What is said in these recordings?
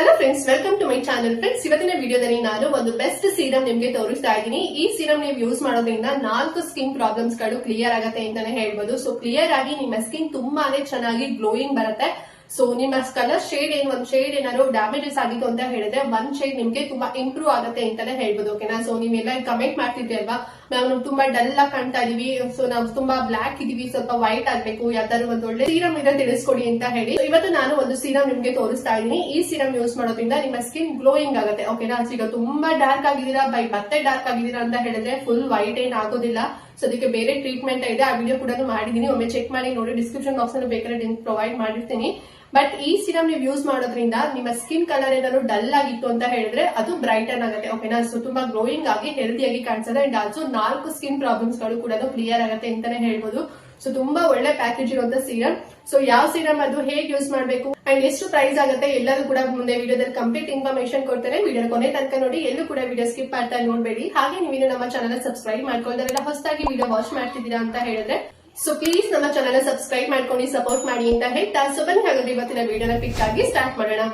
Hello friends welcome to my channel friends ಇವತ್ತಿನ ವಿಡಿಯೋದಲ್ಲಿ ನಾನು ಒಂದು ಬೆಸ್ಟ್ ಸೀರಮ್ ನಿಮ್ಗೆ ತೋರಿಸ್ತಾ ಇದ್ದೀನಿ. ಈ ಸೀರಮ್ ನೀವು ಯೂಸ್ ಮಾಡೋದ್ರಿಂದ ನಾಲ್ಕು ಸ್ಕಿನ್ ಪ್ರಾಬ್ಲಮ್ಸ್ಗಳು ಕ್ಲಿಯರ್ ಆಗತ್ತೆ ಅಂತಾನೆ ಹೇಳ್ಬೋದು. ಸೊ ಕ್ಲಿಯರ್ ಆಗಿ ನಿಮ್ಮ ಸ್ಕಿನ್ ತುಂಬಾನೇ ಚೆನ್ನಾಗಿ ಗ್ಲೋಯಿಂಗ್ ಬರುತ್ತೆ. ಸೊ ನಿಮ್ಮ ಕಲರ್ ಶೇಡ್ ಏನ್ ಒಂದ್ ಶೇಡ್ ಏನಾದ್ರು ಡ್ಯಾಮೇಜಸ್ ಆಗಿತ್ತು ಅಂತ ಹೇಳಿದ್ರೆ ಒಂದ್ ಶೇಡ್ ನಿಮ್ಗೆ ತುಂಬಾ ಇಂಪ್ರೂವ್ ಆಗುತ್ತೆ ಅಂತಾನೆ ಹೇಳ್ಬೋದು ಓಕೆನಾ ಸೊ ನೀವೆಲ್ಲ ಕಮೆಂಟ್ ಮಾಡ್ತಿದ್ದೆ ಅಲ್ವಾ ನಾವು ತುಂಬಾ ಡಲ್ ಆಗಿ ಕಾಣ್ತಾ ಇದೀವಿ. ಸೊ ನಾವು ತುಂಬಾ ಬ್ಲಾಕ್ ಇದೀವಿ. ಸ್ವಲ್ಪ ವೈಟ್ ಆಗ್ಬೇಕು. ಯಾವ್ದಾದ್ರು ಒಂದು ಒಳ್ಳೆ ಸೀರಮ್ ಇದೆ ತಿಳಿಸ್ಕೊಡಿ ಅಂತ ಹೇಳಿ. ಇವತ್ತು ನಾನು ಒಂದು ಸೀರಮ್ ನಿಮ್ಗೆ ತೋರಿಸ್ತಾ ಇದೀನಿ. ಈ ಸೀರಮ್ ಯೂಸ್ ಮಾಡೋದ್ರಿಂದ ನಿಮ್ಮ ಸ್ಕಿನ್ ಗ್ಲೋಯಿಂಗ್ ಆಗುತ್ತೆ ಓಕೆನಾ ಈಗ ತುಂಬಾ ಡಾರ್ಕ್ ಆಗಿದ್ದೀರಾ? ಬೈ ಮತ್ತೆ ಡಾರ್ಕ್ ಆಗಿದ್ದೀರಾ ಅಂತ ಹೇಳಿದ್ರೆ ಫುಲ್ ವೈಟ್ ಏನ್ ಆಗೋದಿಲ್ಲ. ಸೊ ಅದಕ್ಕೆ ಬೇರೆ ಟ್ರೀಟ್ಮೆಂಟ್ ಇದೆ. ಆ ವಿಡಿಯೋ ಕೂಡ ಮಾಡಿದೀನಿ. ಒಮ್ಮೆ ಚೆಕ್ ಮಾಡಿ ನೋಡಿ. ಡಿಸ್ಕ್ರಿಪ್ಷನ್ ಬಾಕ್ಸ್ ಅಲ್ಲಿ ಬೇಕಾದ್ರೆ ಪ್ರೊವೈಡ್ ಮಾಡಿರ್ತೀನಿ. ಬಟ್ ಈ ಸಿರಮ್ ನೀವು ಯೂಸ್ ಮಾಡೋದ್ರಿಂದ ನಿಮ್ಮ ಸ್ಕಿನ್ ಕಲರ್ ಏನಾದ್ರು ಡಲ್ ಆಗಿತ್ತು ಅಂತ ಹೇಳಿದ್ರೆ ಅದು ಬ್ರೈಟನ್ ಆಗುತ್ತೆ. ಓಕೆನಾ ಸೊ ತುಂಬಾ ಗ್ರೋಯಿಂಗ್ ಆಗಿ ಹೆಲ್ದಿಯಾಗಿ ಕಾಣಿಸುತ್ತೆ ಅಂಡ್ ಆಲ್ಸೋ ನಾಲ್ಕು ಸ್ಕಿನ್ ಪ್ರಾಬ್ಲಮ್ಸ್ಗಳು ಕೂಡ ಕ್ಲಿಯರ್ ಆಗುತ್ತೆ ಅಂತಾನೆ ಹೇಳ್ಬೋದು. ಸೊ ತುಂಬಾ ಒಳ್ಳೆ ಪ್ಯಾಕೇಜ್ ಇರುವಂತ ಸೀರಮ್ ಸೊ ಯಾವ ಸೀರಮ್ ಅದು, ಹೇಗೆ ಯೂಸ್ ಮಾಡಬೇಕು? ಅಂಡ್ ಎಷ್ಟು ಪ್ರೈಸ್ ಆಗುತ್ತೆ? ಎಲ್ಲರೂ ಕೂಡ ಮುಂದೆ ವಿಡಿಯೋದಲ್ಲಿ ಕಂಪ್ಲೀಟ್ ಇನ್ಫಾರ್ಮೇಶನ್ ಕೊಡ್ತಾರೆ ವಿಡಿಯೋ ಕೊನೆ ತನಕ ನೋಡಿ, ಎಲ್ಲೂ ಕೂಡ ವಿಡಿಯೋ ಸ್ಕಿಪ್ ಮಾಡ್ತಾ ನೋಡಬೇಡಿ. ಹಾಗೆ ನೀವು ನಮ್ಮ ಚಾನಲ್ ಸಬ್ಸ್ಕ್ರೈಬ್ ಮಾಡ್ಕೊಳ್ತಾರೆ ಹೊಸದಾಗಿ ವಿಡಿಯೋ ವಾಚ್ ಮಾಡ್ತಿದ್ದೀರಾ ಅಂತ ಹೇಳಿದ್ರೆ. ಸೊ ಪ್ಲೀಸ್ ನಮ್ಮ ಚಾನಲ್ ಸಬ್ಸ್ಕ್ರೈಬ್ ಮಾಡ್ಕೊಂಡು ಸಪೋರ್ಟ್ ಮಾಡಿ ಅಂತ ಹೇಳ್ತಾ ಸೊ ಬನ್ನಿ ಹಾಗಾದ್ರೆ ಇವತ್ತಿನ ವಿಡಿಯೋನ ಪಿಕ್ ಆಗಿ ಸ್ಟಾರ್ಟ್ ಮಾಡೋಣ.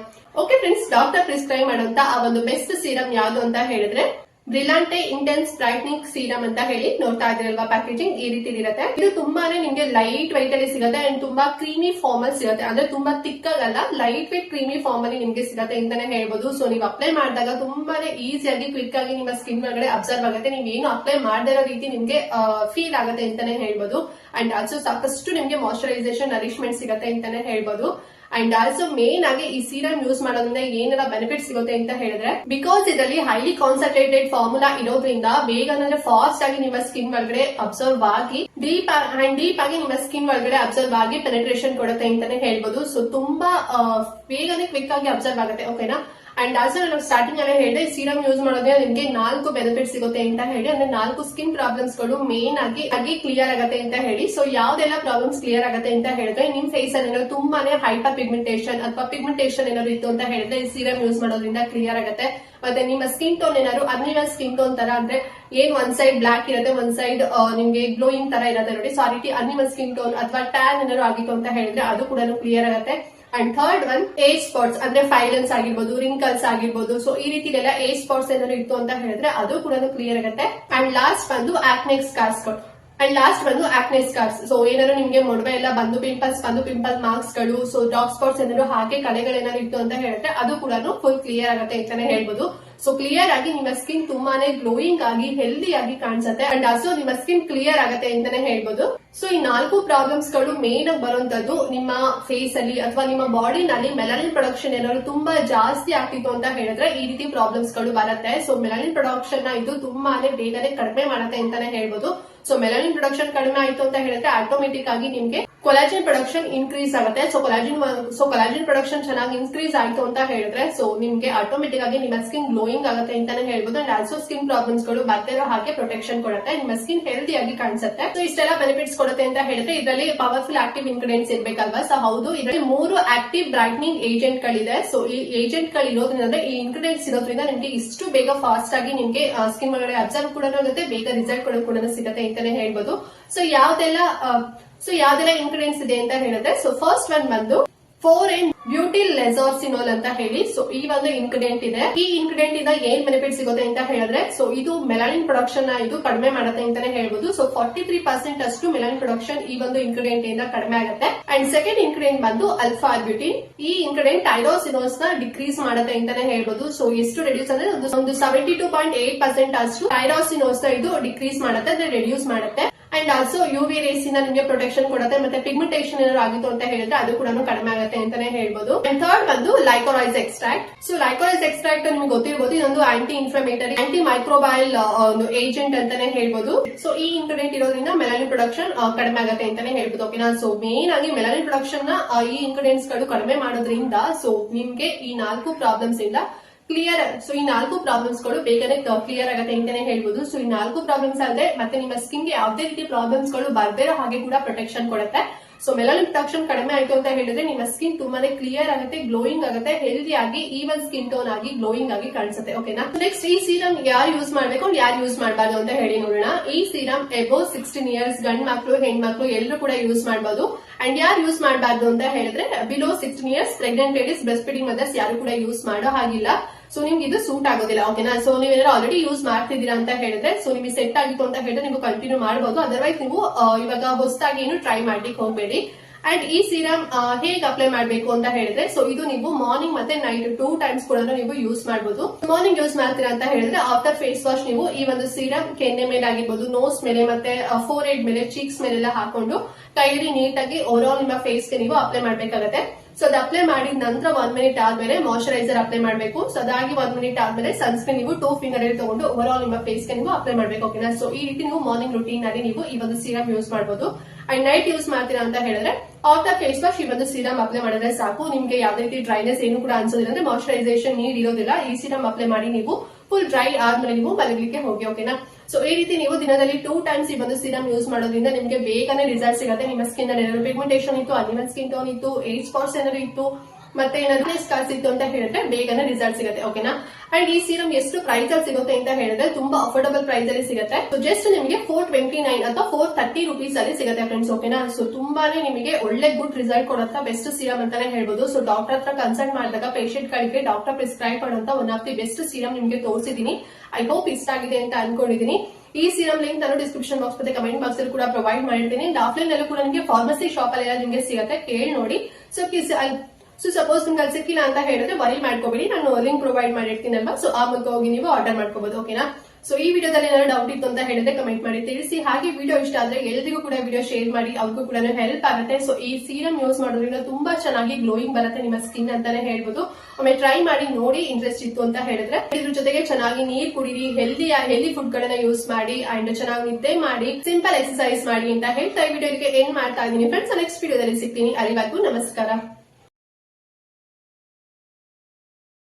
ಓಕೆ ಫ್ರೆಂಡ್ಸ್ ಡಾಕ್ಟರ್ ಪ್ರಿಸ್ಕ್ರೈಬ್ ಮಾಡುವಂತ ಆ ಒಂದು ಬೆಸ್ಟ್ ಸೀರಮ್ ಯಾವುದು ಅಂತ ಹೇಳಿದ್ರೆ ಬ್ರಿಲಾಂಟೆ ಇಂಟೆನ್ಸ್ ಬ್ರೈಟ್ನಿಂಗ್ ಸೀರಮ್ ಅಂತ ಹೇಳಿ ನೋಡ್ತಾ ಇದ್ರಲ್ವಾ ಪ್ಯಾಕೇಜಿಂಗ್ ಈ ರೀತಿ ಇರುತ್ತೆ. ಇದು ತುಂಬಾನೇ ನಿಮ್ಗೆ ಲೈಟ್ ವೈಟ್ ಅಲ್ಲಿ ಸಿಗುತ್ತೆ ಅಂಡ್ ತುಂಬಾ ಕ್ರೀಮಿ ಫಾರ್ಮ್ ಅಲ್ಲಿ ಸಿಗುತ್ತೆ. ಅಂದ್ರೆ ತುಂಬಾ ತಿಕ್ಕಾಗಲ್ಲ ಲೈಟ್ ವೈಟ್ ಕ್ರೀಮಿ ಫಾರ್ಮ್ ಅಲ್ಲಿ ನಿಮ್ಗೆ ಸಿಗುತ್ತೆ ಅಂತಾನೆ ಹೇಳ್ಬೋದು. ಸೊ ನೀವು ಅಪ್ಲೈ ಮಾಡಿದಾಗ ತುಂಬಾನೇ ಈಸಿಯಾಗಿ ಕ್ವಿಕ್ ಆಗಿ ನಿಮ್ಮ ಸ್ಕಿನ್ ಒಳಗಡೆ ಅಬ್ಸರ್ವ್ ಆಗುತ್ತೆ. ನೀವು ಏನು ಅಪ್ಲೈ ಮಾಡದೇ ರೀತಿ ನಿಮ್ಗೆ ಫೀಲ್ ಆಗುತ್ತೆ ಅಂತಾನೆ ಹೇಳ್ಬೋದು. ಅಂಡ್ ಆಲ್ಸೋ ಸಾಕಷ್ಟು ನಿಮ್ಗೆ ಮಾಯಶ್ಚರೈಸೇಷನ್ ನರಿಶ್ಮೆಂಟ್ ಸಿಗುತ್ತೆ ಅಂತಾನೆ ಹೇಳ್ಬೋದು. ಅಂಡ್ ಆಲ್ಸೋ ಮೇನ್ ಆಗಿ ಈ ಸೀರಮ್ ಯೂಸ್ ಮಾಡೋದ್ರಿಂದ ಏನೆಲ್ಲ ಬೆನಿಫಿಟ್ ಸಿಗುತ್ತೆ ಅಂತ ಹೇಳಿದ್ರೆ ಬಿಕಾಸ್ ಇದರಲ್ಲಿ ಹೈಲಿ ಕಾನ್ಸಂಟ್ರೇಟೆಡ್ ಫಾರ್ಮುಲಾ ಇರೋದ್ರಿಂದ ಬೇಗ ಅಂದ್ರೆ ಫಾಸ್ಟ್ ಆಗಿ ನಿಮ್ಮ ಸ್ಕಿನ್ ಒಳಗಡೆ ಅಬ್ಸರ್ವ್ ಆಗಿ ಡೀಪ್ ಅಂಡ್ ಡೀಪ್ ಆಗಿ ನಿಮ್ಮ ಸ್ಕಿನ್ ಒಳಗಡೆ ಅಬ್ಸರ್ವ್ ಆಗಿ ಪೆನೆಟ್ರೇಷನ್ ಕೊಡುತ್ತೆ ಅಂತಾನೆ ಹೇಳ್ಬೋದು. ಸೊ ತುಂಬಾ ಬೇಗನೆ ಕ್ವಿಕ್ ಆಗಿ ಅಬ್ಸರ್ವ್ ಆಗುತ್ತೆ ಓಕೆನಾ ಅಂಡ್ ಆಲ್ಸೋ ನಾನು ಸ್ಟಾರ್ಟಿಂಗ್ ಅಲ್ಲೇ ಹೇಳಿದೆ ಸೀರಮ್ ಯೂಸ್ ಮಾಡೋದ್ರಿಂದ ನಿಮಗೆ ನಾಲ್ಕು ಬೆನಿಫಿಟ್ ಸಿಗುತ್ತೆ ಅಂತ ಹೇಳಿ, ಅಂದ್ರೆ ನಾಲ್ಕು ಸ್ಕಿನ್ ಪ್ರಾಬ್ಲಮ್ಸ್ಗಳು ಮೇನ್ ಆಗಿ ಆಗಿ ಕ್ಲಿಯರ್ ಆಗುತ್ತೆ ಅಂತ ಹೇಳಿ. ಸೊ ಯಾವ್ದೆಲ್ಲ ಪ್ರಾಬ್ಲಮ್ಸ್ ಕ್ಲಿಯರ್ ಆಗುತ್ತೆ ಅಂತ ಹೇಳಿದ್ರೆ, ನಿಮ್ ಫೇಸ್ ಅಲ್ಲಿ ಏನಾದ್ರು ತುಂಬಾನೇ ಹೈಪರ್ ಪಿಗ್ಮೆಂಟೇಷನ್ ಅಥವಾ ಪಿಗ್ಮೆಂಟೇಷನ್ ಏನಾದ್ರು ಇತ್ತು ಅಂತ ಹೇಳಿದ್ರೆ ಈ ಸೀರಮ್ ಯೂಸ್ ಮಾಡೋದ್ರಿಂದ ಕ್ಲಿಯರ್ ಆಗುತ್ತೆ. ಮತ್ತೆ ನಿಮ್ಮ ಸ್ಕಿನ್ ಟೋನ್ ಏನಾದ್ರು ಅನ್ಇವನ್ ಸ್ಕಿನ್ ಟೋನ್ ತರ ಅಂದ್ರೆ ಏನ್ ಒನ್ ಸೈಡ್ ಬ್ಲಾಕ್ ಇರುತ್ತೆ ಒಂದ್ ಸೈಡ್ ನಿಮ್ಗೆ ಗ್ಲೋಯಿಂಗ್ ತರ ಇರುತ್ತೆ ನೋಡಿ. ಸೊ ಆ ರೀತಿ ಸ್ಕಿನ್ ಟೋನ್ ಅಥವಾ ಟ್ಯಾನ್ ಏನಾದ್ರು ಆಗಿತ್ತು ಅಂತ ಹೇಳಿದ್ರೆ ಅದು ಕೂಡ ಕ್ಲಿಯರ್ ಆಗುತ್ತೆ. And third one age spots ಅಂದ್ರೆ ಫೈಲೆನ್ಸ್ ಆಗಿರ್ಬೋದು ರಿಂಕಲ್ಸ್ ಆಗಿರ್ಬೋದು. ಸೊ ಈ ರೀತಿ ಎಲ್ಲ ಏಜ್ ಸ್ಪಾಟ್ಸ್ ಏನಾದ್ರು ಇತ್ತು ಅಂತ ಹೇಳಿದ್ರೆ ಅದು ಕೂಡ ಕ್ಲಿಯರ್ ಆಗುತ್ತೆ. ಅಂಡ್ ಲಾಸ್ಟ್ ಬಂದು ಆಕ್ನೆಕ್ ಸ್ಕಾರ್ಸ್ ಅಂಡ್ ಲಾಸ್ಟ್ ಬಂದು ಆಕ್ನೆ ಸ್ಕಾರ್ಸ್ ಸೊ ಏನಾದ್ರು ನಿಮ್ಗೆ ಮೊಡವೆ ಎಲ್ಲ ಬಂದು ಪಿಂಪಲ್ಸ್ ಬಂದು ಪಿಂಪಲ್ ಮಾರ್ಕ್ಸ್ಗಳು ಸೊ ಡಾಕ್ ಸ್ಪಾಟ್ಸ್ ಏನಾದ್ರು ಹಾಗೆ ಕಲೆಗಳೇನಾದ್ರು ಇತ್ತು ಅಂತ ಹೇಳಿದ್ರೆ ಅದು ಕೂಡ ಫುಲ್ ಕ್ಲಿಯರ್ ಆಗುತ್ತೆ ಅಂತಾನೆ ಹೇಳ್ಬೋದು. ಸೊ ಕ್ಲಿಯರ್ ಆಗಿ ನಿಮ್ಮ ಸ್ಕಿನ್ ತುಂಬಾನೇ ಗ್ಲೋಯಿಂಗ್ ಆಗಿ ಹೆಲ್ದಿ ಆಗಿ ಕಾಣಿಸುತ್ತೆ. ಅಂಡ್ ಆಲ್ಸೋ ನಿಮ್ಮ ಸ್ಕಿನ್ ಕ್ಲಿಯರ್ ಆಗುತ್ತೆ ಅಂತಾನೆ ಹೇಳ್ಬೋದು. ಸೊ ಈ ನಾಲ್ಕು ಪ್ರಾಬ್ಲಮ್ಸ್ಗಳು ಮೇನ್ ಆಗಿ ಬರುವಂತದ್ದು ನಿಮ್ಮ ಫೇಸ್ ಅಲ್ಲಿ ಅಥವಾ ನಿಮ್ಮ ಬಾಡಿನಲ್ಲಿ ಮೆಲನಿನ್ ಪ್ರೊಡಕ್ಷನ್ ಏನಾದ್ರು ತುಂಬಾ ಜಾಸ್ತಿ ಆಗ್ತಿತ್ತು ಅಂತ ಹೇಳಿದ್ರೆ ಈ ರೀತಿ ಪ್ರಾಬ್ಲಮ್ಸ್ಗಳು ಬರುತ್ತೆ. ಸೊ ಮೆಲನಿನ್ ಪ್ರೊಡಕ್ಷನ್ನ ಇದು ತುಂಬಾನೇ ಬೇಗನೆ ಕಡಿಮೆ ಮಾಡುತ್ತೆ ಅಂತಾನೆ ಹೇಳ್ಬೋದು. ಸೊ ಮೆಲನಿನ್ ಪ್ರೊಡಕ್ಷನ್ ಕಡಿಮೆ ಆಯ್ತು ಅಂತ ಹೇಳಿದ್ರೆ ಆಟೋಮೆಟಿಕ್ ಆಗಿ ನಿಮ್ಗೆ ಕೊಲಾಜಿನ್ ಪ್ರೊಡಕ್ಷನ್ ಇನ್ಕ್ರೀಸ್ ಆಗುತ್ತೆ. So collagen so collagen production ಚೆನ್ನಾಗಿ ಇನ್ಕ್ರೀಸ್ ಆಯ್ತು ಅಂತ ಹೇಳಿದ್ರೆ ಸೊ ನಿಮ್ಗೆ ಆಟೋಮೆಟಿಕ್ ಆಗಿ ನಿಮ್ಮ ಸ್ಕಿನ್ ಗ್ಲೋಯಿಂಗ್ ಆಗುತ್ತೆ ಅಂತಾನೆ ಹೇಳ್ಬೋದು. ಅಂಡ್ ಆಲ್ಸೋ ಸ್ಕಿನ್ ಪ್ರಾಬ್ಲಮ್ಸ್ಗಳು ಬರ್ತಿರೋ ಹಾಗೆ ಪ್ರೊಟೆಕ್ಷನ್ ಕೊಡುತ್ತೆ. ನಿಮ್ಮ ಸ್ಕಿನ್ ಹೆಲ್ದಿ ಆಗಿ ಕಾಣಿಸುತ್ತೆ. ಸೊ ಇಷ್ಟೆಲ್ಲ ಬೆನಿಫಿಟ್ಸ್ ಕೊಡುತ್ತೆ ಅಂತ ಹೇಳಿದ್ರೆ ಇದರಲ್ಲಿ ಪವರ್ಫುಲ್ ಆಕ್ಟಿವ್ ಇಂಗ್ರೀಡಿಯೆಂಟ್ಸ್ ಇರ್ಬೇಕಲ್ವಾ? ಸೊ ಹೌದು, ಇದರಲ್ಲಿ ಮೂರು ಆಕ್ಟಿವ್ ಬ್ರೈಟ್ನಿಂಗ್ ಏಜೆಂಟ್ ಗಳಿದೆ ಸೊ ಈ ಏಜೆಂಟ್ಗಳು ಇರೋದ್ರಿಂದ ಈ ಇಂಗ್ರೀಡಿಯೆಂಟ್ಸ್ ಇರೋದ್ರಿಂದ ನಿಮಗೆ ಇಷ್ಟು ಬೇಗ ಫಾಸ್ಟ್ ಆಗಿ ನಿಮಗೆ ಸ್ಕಿನ್ ಒಳಗಡೆ ಅಬ್ಸರ್ವ್ ಕೂಡ ಆಗುತ್ತೆ, ಬೇಗ ರಿಸಲ್ಟ್ ಕೂಡ ಕೂಡ ಸಿಗುತ್ತೆ ಅಂತಾನೆ ಹೇಳ್ಬೋದು. ಸೊ ಯಾವ್ದೆಲ್ಲ ಸೊ ಯಾವ್ದೆಲ್ಲ ಇಂಗ್ರೀಡಿಯೆಂಟ್ಸ್ ಇದೆ ಅಂತ ಹೇಳಿದ್ರೆ ಸೊ ಫಸ್ಟ್ ಒನ್ ಬಂದು ಫೋರ್ ಅಂಡ್ ಬ್ಯೂಟಿ ಲೆಸಾರ್ಸಿನೋಲ್ ಅಂತ ಹೇಳಿ ಸೊ ಈ ಒಂದು ಇನ್ಗ್ರೀಡಿಯಂಟ್ ಇದೆ. ಈ ಇಂಗ್ರೀಡಿಯೆಂಟ್ ಇಂದ ಏನ್ ಬೆನಿಫಿಟ್ ಸಿಗುತ್ತೆ ಅಂತ ಹೇಳಿದ್ರೆ ಸೊ ಇದು ಮೆಲಾನಿನ್ ಪ್ರೊಡಕ್ಷನ್ ಇದು ಕಡಿಮೆ ಮಾಡುತ್ತೆ ಅಂತಾನೆ ಹೇಳ್ಬೋದು. ಸೊ ಫಾರ್ಟಿ ತ್ರೀ ಪರ್ಸೆಂಟ್ ಅಷ್ಟು ಮೆಲಾನಿನ್ ಪ್ರೊಡಕ್ಷನ್ ಈ ಒಂದು ಇನ್ಗ್ರೀಡಿಯಂಟ್ ಇಂದ ಕಡಿಮೆ ಆಗುತ್ತೆ. ಅಂಡ್ ಸೆಕೆಂಡ್ ಇನ್ಗ್ರೀಡಿಯಂಟ್ ಬಂದು ಅಲ್ಫಾ ಅರ್ಬ್ಯೂಟಿನ್ ಈ ಇನ್ಗ್ರೀಡಿಯಂಟ್ ಟೈರೋಸಿನೋಸ್ನ ಡಿಕ್ರೀಸ್ ಮಾಡುತ್ತೆ ಅಂತಾನೆ ಹೇಳ್ಬೋದು. ಸೊ ಎಷ್ಟು ರೆಡ್ಯೂಸ್ ಅಂದ್ರೆ ಒಂದು- seventy two point eight percent ಅಷ್ಟು ಟೈರೋಸಿನೋಸ್ನ ಇದು ಡಿಕ್ರೀಸ್ ಮಾಡುತ್ತೆ, ಅಂದ್ರೆ ರೆಡ್ಯೂಸ್ ಮಾಡುತ್ತೆ. And also U V rays ಇಂದ ನಿಮಗೆ ಪ್ರೊಟೆಕ್ಷನ್ ಕೊಡುತ್ತೆ, ಮತ್ತೆ ಪಿಗ್ಮೆಂಟೇಷನ್ ಏನಾದ್ರು ಆಗಿತ್ತು ಅಂತ ಹೇಳಿದ್ರೆ ಅದು ಕೂಡ ಕಡಿಮೆ ಆಗುತ್ತೆ ಅಂತಾನೆ ಹೇಳ್ಬೋದು. ಅಂಡ್ ಥರ್ಡ್ ಬಂದು liquorice extract so liquorice extract ನಿಮ್ಗೆ ಗೊತ್ತಿರ್ಬೋದು, ಇದೊಂದು ಆಂಟಿ ಇನ್ಫ್ಲಮೇಟರಿ ಆಂಟಿ ಮೈಕ್ರೋಬೈಲ್ ಒಂದು ಏಜೆಂಟ್ ಅಂತಾನೆ ಹೇಳ್ಬೋದು. ಸೊ ಈ ಇಂಗ್ರೀಡಿಯೆಂಟ್ ಇರೋದ್ರಿಂದ ಮೆಲಾನಿ ಪ್ರೊಡಕ್ಷನ್ ಕಡಿಮೆ ಆಗುತ್ತೆ ಅಂತಾನೆ ಹೇಳ್ಬೋದು. ಓಕೆನಾ ಸೊ ಮೇನ್ ಆಗಿ ಮೆಲಾನಿ ಪ್ರೊಡಕ್ಷನ್ನ ಈ ಇಂಗ್ರೀಡಿಯೆಂಟ್ಸ್ಗಳು ಕಡಿಮೆ ಮಾಡೋದ್ರಿಂದ ಸೊ ನಿಮ್ಗೆ ಈ ನಾಲ್ಕು ಪ್ರಾಬ್ಲಮ್ಸ್ ಇಂದ ಕ್ಲಿಯರ್ ಸೊ ಈ ನಾಲ್ಕು ಪ್ರಾಬ್ಲಮ್ಸ್ಗಳು ಬೇಗನೆ ಕ್ಲಿಯರ್ ಆಗುತ್ತೆ ಅಂತಾನೆ ಹೇಳ್ಬೋದು. ಸೊ ಈ ನಾಲ್ಕು ಪ್ರಾಬ್ಲಮ್ಸ್ ಅಲ್ಲದೆ ಮತ್ತೆ ನಿಮ್ಮ ಸ್ಕಿನ್ಗೆ ಯಾವುದೇ ರೀತಿ ಪ್ರಾಬ್ಲಮ್ಸ್ಗಳು ಬರ್ದೇ ಹಾಗೆ ಕೂಡ ಪ್ರೊಟೆಕ್ಷನ್ ಕೊಡುತ್ತೆ. ಸೊ ಮೆಲಾನಿನ್ ಪ್ರೊಡಕ್ಷನ್ ಕಡಿಮೆ ಆಯ್ತು ಅಂತ ಹೇಳಿದ್ರೆ ನಿಮ್ಮ ಸ್ಕಿನ್ ತುಂಬಾನೇ ಕ್ಲಿಯರ್ ಆಗುತ್ತೆ ಗ್ಲೋಯಿಂಗ್ ಆಗುತ್ತೆ ಹೆಲ್ದಿ ಆಗಿ ಈವನ್ ಸ್ಕಿನ್ ಟೋನ್ ಆಗಿ ಗ್ಲೋಯಿಂಗ್ ಆಗಿ ಕಾಣಿಸುತ್ತೆ. ಓಕೆನಾ ನೆಕ್ಸ್ಟ್ ಈ ಸೀರಮ್ ಯಾರು ಯೂಸ್ ಮಾಡ್ಬೇಕು ಯಾರು ಯೂಸ್ ಮಾಡಬಾರ್ದು ಅಂತ ಹೇಳಿ ನೋಡೋಣ. ಈ ಸೀರಮ್ ಎಬೋ ಸಿಕ್ಸ್ಟೀನ್ ಇಯರ್ಸ್ ಗಂಡ್ ಮಕ್ಳು, ಹೆಣ್ಮಕ್ಳು ಎಲ್ಲರೂ ಕೂಡ ಯೂಸ್ ಮಾಡಬಹುದು ಅಂಡ್ ಯಾರು ಯೂಸ್ ಮಾಡಬಾರ್ದು ಅಂತ ಹೇಳಿದ್ರೆ below sixteen years pregnant ladies breastfeeding mothers ಯಾರು ಕೂಡ ಯೂಸ್ ಮಾಡೋ ಹಾಗಿಲ್ಲ. ಸೊ ನಿಮ್ಗೆ ಇದು ಸೂಟ್ ಆಗೋದಿಲ್ಲ. ಓಕೆನಾ ಸೊ ನೀವೇನಾದ್ರು ಆಲ್ರೆಡಿ ಯೂಸ್ ಮಾಡ್ತಿದ್ದೀರಾ ಅಂತ ಹೇಳಿದ್ರೆ ಸೊ ನಿಮಗೆ ಸೆಟ್ ಆಗಿತ್ತು ಅಂತ ಹೇಳಿದ್ರೆ ನೀವು ಕಂಟಿನ್ಯೂ ಮಾಡಬಹುದು ಅದರ್ವೈಸ್ ನೀವು ಇವಾಗ ಹೊಸದಾಗಿ ಏನು ಟ್ರೈ ಮಾಡ್ಲಿಕ್ಕೆ ಹೋಗಬೇಡಿ. ಅಂಡ್ ಈ ಸೀರಮ್ ಹೇಗೆ ಅಪ್ಲೈ ಮಾಡಬೇಕು ಅಂತ ಹೇಳಿದ್ರೆ ಸೊ ಇದು ನೀವು ಮಾರ್ನಿಂಗ್ ಮತ್ತೆ ನೈಟ್ ಟೂ ಟೈಮ್ಸ್ ಕೂಡ ನೀವು ಯೂಸ್ ಮಾಡಬಹುದು ಮಾರ್ನಿಂಗ್ ಯೂಸ್ ಮಾಡ್ತೀರಾ ಅಂತ ಹೇಳಿದ್ರೆ ಆಫ್ಟರ್ ಫೇಸ್ ವಾಶ್ ನೀವು ಈ ಒಂದು ಸೀರಮ್ ಕೆನ್ನೆ ಮೇಲೆ ಆಗಿರ್ಬೋದು ನೋಸ್ ಮೇಲೆ ಮತ್ತೆ ಫೋರ್ ಹೆಡ್ ಮೇಲೆ ಚೀಕ್ಸ್ ಮೇಲೆಲ್ಲ ಹಾಕೊಂಡು ಕೈಯಲ್ಲಿ ನೀಟಾಗಿ ಓವರ್ ನಿಮ್ಮ ಫೇಸ್ಗೆ ನೀವು ಅಪ್ಲೈ ಮಾಡ್ಬೇಕಾಗತ್ತೆ. ಸೊ ಅದು ಅಪ್ಲೈ ಮಾಡಿದ ನಂತರ ಒಂದ್ ಮಿನಿಟ್ ಆದ್ಮೇಲೆ ಮಾಯಶ್ಚರೈಸರ್ ಅಪ್ಲೈ ಮಾಡಬೇಕು. ಸೊ ಅದಾಗಿ ಒನ್ ಮಿನಿಟ್ ಆದ್ಮೇಲೆ ಸನ್ಸ್ಕ್ರೀನ್ ನೀವು ಟೂ ಫಿಂಗರ್ ಅಲ್ಲಿ ತಗೊಂಡು ಓವರ್ ಆಲ್ ನಿಮ್ಮ ಫೇಸ್ಗೆ ನೀವು ಅಪ್ಲೈ ಮಾಡಬೇಕು ಓಕೆನಾ ಸೊ ಈ ರೀತಿ ನೀವು ಮಾರ್ನಿಂಗ್ ರುಟೀನ್ ಅಲ್ಲಿ ನೀವು ಈ ಒಂದು ಸೀರಮ್ ಯೂಸ್ ಮಾಡಬಹುದು ಅಂಡ್ ನೈಟ್ ಯೂಸ್ ಮಾಡ್ತೀರಾ ಅಂತ ಹೇಳಿದ್ರೆ ಆಫ್ಟರ್ ಫೇಸ್ ವಾಶ್ ಈ ಒಂದು ಸೀರಮ್ ಅಪ್ಲೈ ಮಾಡಿದ್ರೆ ಸಾಕು. ನಿಮ್ಗೆ ಯಾವ್ದೇ ರೀತಿ ಡ್ರೈನೆಸ್ ಏನು ಕೂಡ ಅನ್ಸೋದಿಲ್ಲ. ಅಂದ್ರೆ ಮಾಯಶ್ಚರೈಸೇಷನ್ ನೀಡ್ ಇರೋದಿಲ್ಲ ಈ ಸೀರಮ್ ಅಪ್ಲೈ ಮಾಡಿ ನೀವು ಫುಲ್ ಡ್ರೈ ಆದ್ಮೇಲೆ ನೀವು ಮಲಗಲಿಕ್ಕೆ ಹೋಗಿ ಓಕೆನಾ ಸೊ ಈ ರೀತಿ ನೀವು ದಿನದಲ್ಲಿ ಟೂ ಟೈಮ್ಸ್ ಈ ಒಂದು ಸಿರಮ್ ಯೂಸ್ ಮಾಡೋದ್ರಿಂದ ನಿಮಗೆ ಬೇಗನೆ ರಿಸಲ್ಟ್ ಸಿಗುತ್ತೆ. ನಿಮ್ಮ ಸ್ಕಿನ್ ಏನಾದ್ರು ಪಿಗ್ಮೆಂಟೇಷನ್ ಇತ್ತು ಅನಿಮಲ್ ಸ್ಕಿನ್ ಟೋನ್ ಇತ್ತು ಏಜ್ ಸ್ಪಾಟ್ಸ್ ಏನಾದ್ರು ಇತ್ತು ಮತ್ತೆ ಏನಾದ್ರು ಇತ್ತು ಅಂತ ಹೇಳಿದ್ರೆ ಬೇಗನೆ ರಿಸಲ್ಟ್ ಸಿಗುತ್ತೆ ಓಕೆನಾ ಅಂಡ್ ಈ ಸೀರಮ್ ಎಷ್ಟು ಪ್ರೈಸ್ ಅಲ್ಲಿ ಸಿಗುತ್ತೆ ಅಂತ ಹೇಳಿದ್ರೆ ತುಂಬಾ ಅಫೋರ್ಡಬಲ್ ಪ್ರೈಸ್ ಅಲ್ಲಿ ಸಿಗುತ್ತೆ. ಸೊ ಜಸ್ಟ್ ನಿಮಗೆ ಫೋರ್ ಟ್ವೆಂಟಿ ನೈನ್ ಅಥವಾ ಫೋರ್ ತರ್ಟಿ ರುಪೀಸ್ ಅಲ್ಲಿ ಸಿಗುತ್ತೆ ಫ್ರೆಂಡ್ಸ್ ಓಕೆನಾ ಸೊ ತುಂಬಾನೇ ನಿಮಗೆ ಒಳ್ಳೆ ಗುಡ್ ರಿಸಲ್ಟ್ ಕೊಡುವಂತ ಬೆಸ್ಟ್ ಸೀರಮ್ ಅಂತಾನೆ ಹೇಳ್ಬೋದು. ಸೊ ಡಾಕ್ಟರ್ ಹತ್ರ ಕನ್ಸಲ್ಟ್ ಮಾಡಿದಾಗ ಪೇಷಂಟ್ ಗಳಿಗೆ ಡಾಕ್ಟರ್ ಪ್ರಿಸ್ಕ್ರೈಬ್ ಮಾಡುವಂತ one of the best serum ನಿಮಗೆ ತೋರಿಸಿದೀನಿ ಐ ಹೋಪ್ ಇಷ್ಟ ಆಗಿದೆ ಅಂತ ಅನ್ಕೊಂಡಿದೀನಿ. ಈ ಸೀರಮ್ ಲಿಂಕ್ ನಾನು ಡಿಸ್ಕ್ರಿಪ್ಷನ್ ಬಾಕ್ಸ್ ಮತ್ತೆ ಕಮೆಂಟ್ ಬಾಕ್ಸ್ ಅಲ್ಲಿ ಕೂಡ ಪ್ರೊವೈಡ್ ಮಾಡಿರ್ತೀನಿ. ಆಫ್ಲೈನ್ ಅಲ್ಲೂ ಕೂಡ ನಿಮಗೆ ಫಾರ್ಮಸಿ ಶಾಪ್ ಅಲ್ಲಿ ನಿಮಗೆ ಸಿಗುತ್ತೆ, ಕೇಳಿ ನೋಡಿ. ಸೊ ಸೊ ಸಪೋಸ್ ನಿಮ್ಗೆ ಅಲ್ಲಿ ಸಿಕ್ಕಿಲ್ಲ ಅಂತ ಹೇಳಿದ್ರೆ ವರಿ ಮಾಡ್ಕೋಬೇಡಿ. ನಾನು ಲಿಂಕ್ ಪ್ರೊವೈಡ್ ಮಾಡಿರ್ತೀನಲ್ವಾ ಸೊ ಆ ಮೂಲಕ ಹೋಗಿ ನೀವು ಆರ್ಡರ್ ಮಾಡ್ಕೋಬಹುದು ಓಕೆನಾ ಸೊ ಈ ವಿಡಿಯೋದಲ್ಲಿ ಏನಾದ್ರು ಡೌಟ್ ಇತ್ತು ಅಂತ ಹೇಳಿದ್ರೆ ಕಮೆಂಟ್ ಮಾಡಿ, ತಿಳಿಸಿ. ಹಾಗೆ ವಿಡಿಯೋ ಇಷ್ಟ ಆದ್ರೆ ಎಲ್ರಿಗೂ ಕೂಡ ವಿಡಿಯೋ ಶೇರ್ ಮಾಡಿ, ಅವ್ರಿಗೂ ಕೂಡ ಹೆಲ್ಪ್ ಆಗುತ್ತೆ. ಸೊ ಈ ಸೀರಮ್ ಯೂಸ್ ಮಾಡೋದ್ರಿಂದ ತುಂಬಾ ಚೆನ್ನಾಗಿ ಗ್ಲೋಯಿಂಗ್ ಬರುತ್ತೆ ನಿಮ್ಮ ಸ್ಕಿನ್ ಅಂತಾನೆ ಹೇಳ್ಬೋದು. ಒಮ್ಮೆ ಟ್ರೈ ಮಾಡಿ, ನೋಡಿ ಇಂಟ್ರೆಸ್ಟ್ ಇತ್ತು ಅಂತ ಹೇಳಿದ್ರೆ ಇದ್ರ ಜೊತೆಗೆ ಚೆನ್ನಾಗಿ ನೀರ್ ಕುಡಿರಿ ಹೆಲ್ದಿ ಹೆಲ್ದಿ ಫುಡ್ ಗಳನ್ನ ಯೂಸ್ ಮಾಡಿ ಅಂಡ್ ಚೆನ್ನಾಗಿ ನಿದ್ದೆ ಮಾಡಿ ಸಿಂಪಲ್ ಎಕ್ಸಸೈಸ್ ಮಾಡಿ ಅಂತ ಹೇಳ್ತಾ ಈ ವಿಡಿಯೋಗೆ ಏನ್ ಮಾಡ್ತಾ ಇದೀನಿ ಫ್ರೆಂಡ್ಸ್ ನೆಕ್ಸ್ಟ್ ವಿಡಿಯೋದಲ್ಲಿ ಸಿಗ್ತೀನಿ. ಅಲ್ಲಿವರೆಗೂ ನಮಸ್ಕಾರ.